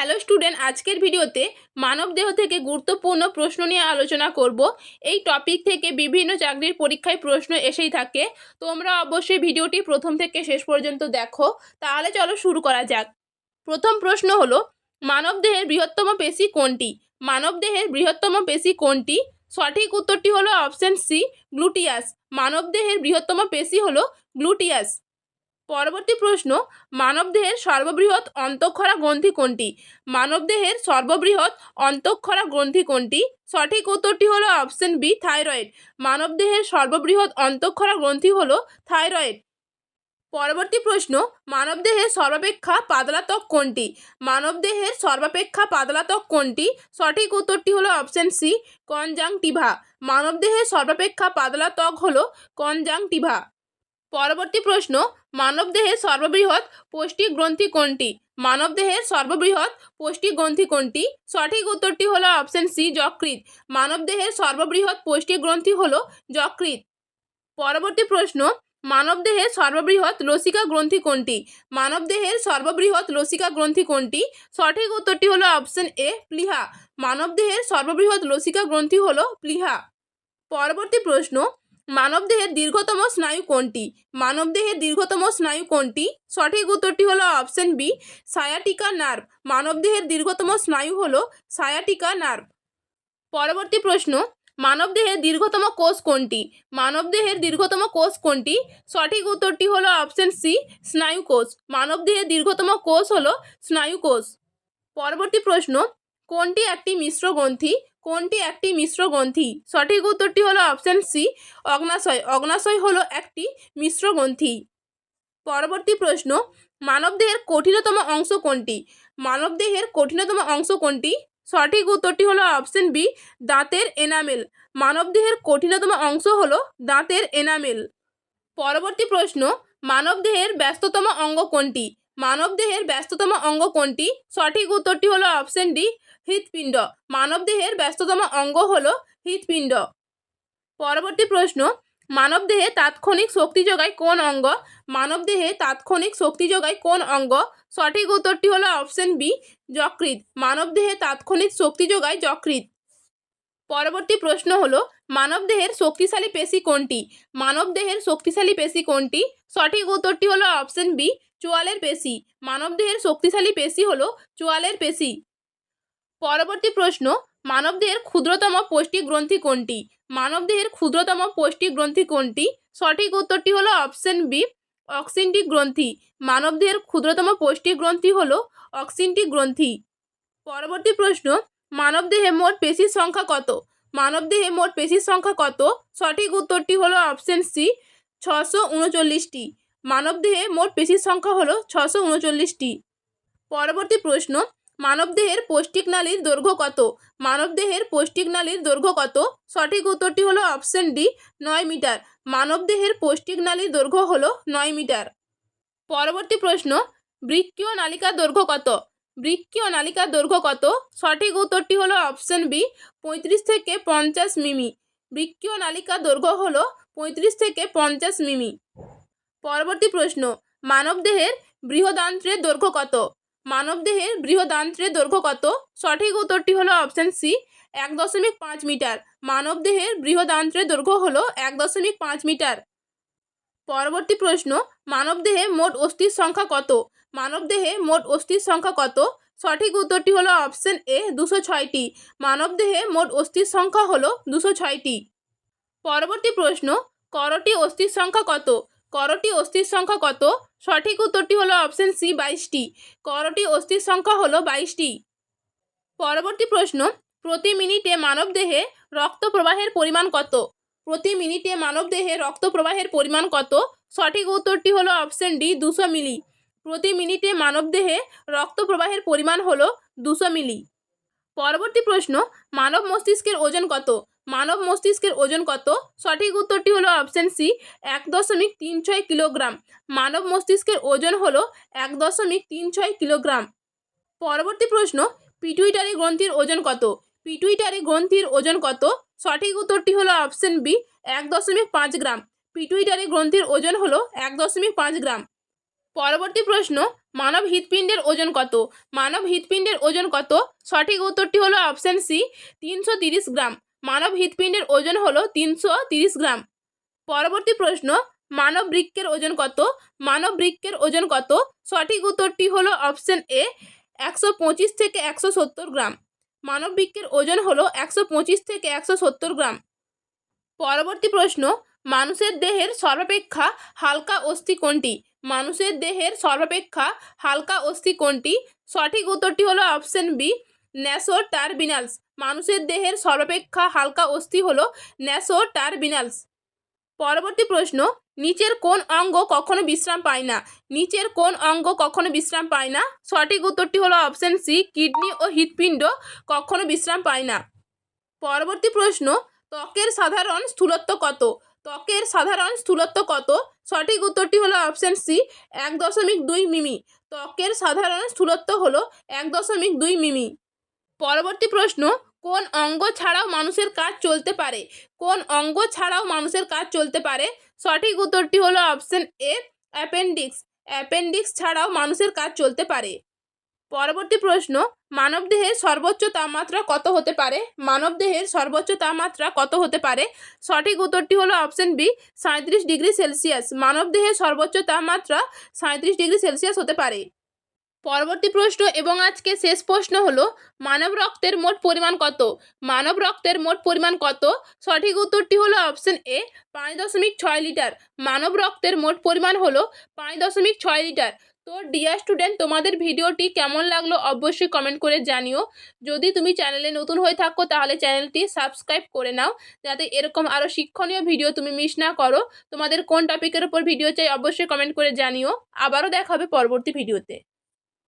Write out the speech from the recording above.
Hello student আজকের ভিডিওতে মানবদেহ থেকে গুরুত্বপূর্ণ প্রশ্ন নিয়ে আলোচনা করব। এই টপিক থেকে বিভিন্ন চাকরির পরীক্ষায় প্রশ্ন এসেই থাকে। তোমরা অবশ্যই ভিডিওটি প্রথম থেকে শেষ পর্যন্ত দেখো। তাহলে চলো শুরু করা যাক। প্রথম প্রশ্ন হলো, মানবদেহের বৃহত্তম পেশি কোনটি? মানবদেহের বৃহত্তম পেশি কোনটি? সঠিক উত্তরটি হলো অপশন সি গ্লুটিয়াস মানবদেহের বৃহত্তম পেশি হলো গ্লুটিয়াস পরবর্তী প্রশ্ন, মানবদেহের সর্ববৃহৎ অন্তঃক্ষরা গ্রন্থি কোনটি? মানবদেহের সর্ববৃহৎ অন্তঃক্ষরা গ্রন্থি কোনটি? সঠিক উত্তরটি হলো অপশন বি, থাইরয়েড। মানবদেহের সর্ববৃহৎ অন্তঃক্ষরা গ্রন্থি হলো থাইরয়েড। পরবর্তী প্রশ্ন, মানবদেহের সর্বাপেক্ষা পাতলা ত্বক কোনটি? মানবদেহের সর্বাপেক্ষা পাতলা ত্বক কোনটি? সঠিক উত্তরটি হলো অপশন সি, কনজাংটিভা। মানবদেহের সর্বাপেক্ষা পাতলা ত্বক হলো কনজাংটিভা। পরবর্তী প্রশ্ন মানবদেহের সর্ববৃহৎ পৌষ্টিক গ্রন্থি কোনটি? মানবদেহের সর্ববৃহৎ পৌষ্টিক গ্রন্থি কোনটি? সঠিক উত্তরটি হলো অপশন সি, যকৃৎ। মানবদেহের সর্ববৃহৎ পৌষ্টিক গ্রন্থি হলো যকৃৎ। পরবর্তী প্রশ্ন, মানবদেহের সর্ববৃহৎ লসিকা গ্রন্থি কোনটি? মানবদেহের সর্ববৃহৎ লসিকা গ্রন্থি কোনটি? সঠিক উত্তরটি হলো অপশন এ, প্লিহা। মানবদেহের সর্ববৃহৎ লসিকা গ্রন্থি হলো প্লিহা। পরবর্তী প্রশ্ন মানবদেহের দীর্ঘতম স্নায়ু কোনটি? মানবদেহের দীর্ঘতম স্নায়ু কোনটি? সঠিক উত্তরটি হলো অপশন বি সায়াটিকা নার্ভ মানবদেহের দীর্ঘতম স্নায়ু হলো সায়াটিকা নার্ভ পরবর্তী প্রশ্ন, মানবদেহের দীর্ঘতম কোষ কোনটি? মানবদেহের দীর্ঘতম কোষ কোনটি? সঠিক উত্তরটি হলো অপশন সি, স্নায়ু কোষ. মানবদেহের দীর্ঘতম কোষ হলো স্নায়ু কোষ। পরবর্তী প্রশ্ন, কোনটি একটি মিশ্র গ্রন্থি? কোনটি একটি মিশ্র গ্রন্থি? সঠিক উত্তরটি হলো অপশন সি, অগ্নাশয়। অগ্নাশয় হলো একটি মিশ্র গ্রন্থি। পরবর্তী প্রশ্ন, মানবদেহের কঠিনতম অংশ কোনটি? মানবদেহের কঠিনতম অংশ কোনটি? সঠিক উত্তরটি হলো অপশন বি, দাঁতের এনামেল। মানবদেহের কঠিনতম অংশ হলো দাঁতের এনামেল। পরবর্তী প্রশ্ন, মানবদেহের ব্যস্ততম অঙ্গ কোনটি? মানবদেহের ব্যস্ততম অঙ্গ কোনটি? সঠিক উত্তরটি হলো অপশন ডি, হৃৎপিণ্ড। মানবদেহের ব্যস্ততম অঙ্গ হলো হৃৎপিণ্ড। পরবর্তী প্রশ্ন, মানবদেহে তাৎক্ষণিক শক্তি যোগায় কোন অঙ্গ? মানবদেহে তাৎক্ষণিক শক্তি যোগায় কোন অঙ্গ? সঠিক উত্তরটি হলো অপশন বি, যকৃৎ। মানবদেহে তাৎক্ষণিক শক্তি যোগায় যকৃৎ। পরবর্তী প্রশ্ন হলো, মানবদেহের শক্তিশালী পেশি কোনটি? মানবদেহের শক্তিশালী পেশি কোনটি? সঠিক উত্তরটি হলো অপশন বি চোয়ালের পেশি। মানবদেহের শক্তিশালী পেশি হলো চোয়ালের পেশি। পরবর্তী প্রশ্ন, মানবদেহের ক্ষুদ্রতম পৌষ্টিক গ্রন্থি কোনটি? মানবদেহের ক্ষুদ্রতম পৌষ্টিক গ্রন্থি কোনটি? সঠিক উত্তরটি হলো অপশন বি অক্সিনটিক গ্রন্থি। মানবদেহের ক্ষুদ্রতম পৌষ্টিক গ্রন্থি হলো অক্সিনটিক গ্রন্থি। পরবর্তী প্রশ্ন, মানবদেহে মোট পেশির সংখ্যা কত? মানবদেহে মোট পেশির সংখ্যা কত? সঠিক উত্তরটি হলো অপশন সি ছশো উনচল্লিশটি। মানবদেহে মোট পেশির সংখ্যা হলো ছশো উনচল্লিশটি। পরবর্তী প্রশ্ন, মানবদেহের পৌষ্টিক নালীর দৈর্ঘ্য কত? মানবদেহের পৌষ্টিক নালীর দৈর্ঘ্য কত? সঠিক উত্তরটি হলো অপশন ডি, নয় মিটার। মানবদেহের পৌষ্টিক নালীর দৈর্ঘ্য হলো নয় মিটার। পরবর্তী প্রশ্ন বৃক্কীয় নালিকার দৈর্ঘ্য কত? বৃক্কীয় নালিকার দৈর্ঘ্য কত? সঠিক উত্তরটি হলো অপশন বি, পঁয়ত্রিশ থেকে পঞ্চাশ মিমি। বৃক্কীয় নালিকার দৈর্ঘ্য হলো পঁয়ত্রিশ থেকে পঞ্চাশ মিমি। পরবর্তী প্রশ্ন, মানবদেহের বৃহদান্ত্রের দৈর্ঘ্য কত? মানবদেহের বৃহদান্ত্রের দৈর্ঘ্য কত? সঠিক উত্তরটি হলো অপশন সি, এক দশমিক পাঁচ মিটার। মানবদেহের বৃহদান্ত্রের দৈর্ঘ্য হলো এক দশমিক পাঁচ মিটার। পরবর্তী প্রশ্ন, মানবদেহে মোট অস্থির সংখ্যা কত? মানবদেহে মোট অস্থির সংখ্যা কত? সঠিক উত্তরটি হলো অপশন এ, দুশো ছয়টি। মানবদেহে মোট অস্থির সংখ্যা হলো দুশো ছয়টি। পরবর্তী প্রশ্ন, করটি অস্থির সংখ্যা কত? করটি অস্থির সংখ্যা কত? সঠিক উত্তরটি হলো অপশন সি বাইশটি। করটি অস্থির সংখ্যা হলো বাইশটি। পরবর্তী প্রশ্ন, প্রতি মিনিটে মানবদেহে রক্ত প্রবাহের পরিমাণ কত? প্রতি মিনিটে মানবদেহে রক্ত প্রবাহের পরিমাণ কত? সঠিক উত্তরটি হলো অপশন ডি দুশো মিলি। প্রতি মিনিটে মানবদেহে রক্ত প্রবাহের পরিমাণ হলো দুশো মিলি। পরবর্তী প্রশ্ন, মানব মস্তিষ্কের ওজন কত? মানব মস্তিষ্কের ওজন কত? সঠিক উত্তরটি হলো অপশন সি এক দশমিক তিন ছয় কিলোগ্রাম। মানব মস্তিষ্কের ওজন হলো এক দশমিক তিন ছয় কিলোগ্রাম। পরবর্তী প্রশ্ন, পিটুইটারি গ্রন্থির ওজন কত? পিটুইটারি গ্রন্থির ওজন কত? সঠিক উত্তরটি হলো অপশন বি এক দশমিক পাঁচ গ্রাম। পিটুইটারি গ্রন্থির ওজন হলো এক দশমিক পাঁচ গ্রাম। পরবর্তী প্রশ্ন, মানব হৃৎপিণ্ডের ওজন কত? মানব হৃৎপিণ্ডের ওজন কত? সঠিক উত্তরটি হলো অপশান সি তিনশো গ্রাম। মানব হৃৎপিণ্ডের ওজন হলো তিনশো তিরিশ গ্রাম। পরবর্তী প্রশ্ন, মানব বৃক্ষের ওজন কত? মানব বৃক্ষের ওজন কত? সঠিক উত্তরটি হলো অপশান এ, একশো পঁচিশ থেকে একশো সত্তর গ্রাম। মানব বৃক্ষের ওজন হলো একশো পঁচিশ থেকে একশো সত্তর গ্রাম। পরবর্তী প্রশ্ন, মানুষের দেহের সর্বাপেক্ষা হালকা অস্থি কোনটি? মানুষের দেহের সর্বাপেক্ষা হালকা অস্থি কোনটি? সঠিক উত্তরটি হলো অপশন বি ন্যাসো টার্বিনালস মানুষের দেহের সর্বাপেক্ষা হালকা অস্থি হল ন্যাসো টার্বিনালস পরবর্তী প্রশ্ন, নিচের কোন অঙ্গ কখনো বিশ্রাম পায় না? নিচের কোন অঙ্গ কখনো বিশ্রাম পায় না? সঠিক উত্তরটি হলো অপশন সি, কিডনি ও হৃৎপিণ্ড কখনো বিশ্রাম পায় না। পরবর্তী প্রশ্ন, ত্বকের সাধারণ স্থূলত্ব কত? ত্বকের সাধারণ স্থূলত্ব কত? সঠিক উত্তরটি হলো অপশন সি, এক দশমিক দুই মিমি। ত্বকের সাধারণ স্থূলত্ব হলো এক দশমিক দুই মিমি। পরবর্তী প্রশ্ন, কোন অঙ্গ ছাড়াও মানুষের কাজ চলতে পারে? কোন অঙ্গ ছাড়াও মানুষের কাজ চলতে পারে? সঠিক উত্তরটি হলো অপশন এ অ্যাপেন্ডিক্স অ্যাপেন্ডিক্স ছাড়াও মানুষের কাজ চলতে পারে। পরবর্তী প্রশ্ন মানবদেহের সর্বোচ্চ তাপমাত্রা কত হতে পারে? মানবদেহের সর্বোচ্চ তাপমাত্রা কত হতে পারে? সঠিক উত্তরটি হলো অপশন বি সাঁত্রিশ ডিগ্রি সেলসিয়াস। মানবদেহের সর্বোচ্চ তাপমাত্রা সাঁত্রিশ ডিগ্রি সেলসিয়াস হতে পারে। পরবর্তী প্রশ্ন এবং আজকে শেষ প্রশ্ন হলো, মানব রক্তের মোট পরিমাণ কত? মানব রক্তের মোট পরিমাণ কত? সঠিক উত্তরটি হলো অপশন এ, পাঁচ দশমিক ছয় লিটার। মানব রক্তের মোট পরিমাণ হলো পাঁচ দশমিক ছয় লিটার। তো ডিয়ার স্টুডেন্ট তোমাদের ভিডিওটি কেমন লাগল অবশ্যই কমেন্ট করে জানিও। যদি তুমি চ্যানেলে নতুন হয়ে থাকো, তাহলে চ্যানেলটি সাবস্ক্রাইব করে নাও, যাতে এরকম আরও শিক্ষণীয় ভিডিও তুমি মিস না করো। তোমাদের কোন টপিকের ওপর ভিডিও চাই, অবশ্যই কমেন্ট করে জানিও। আবারও দেখা হবে পরবর্তী ভিডিওতে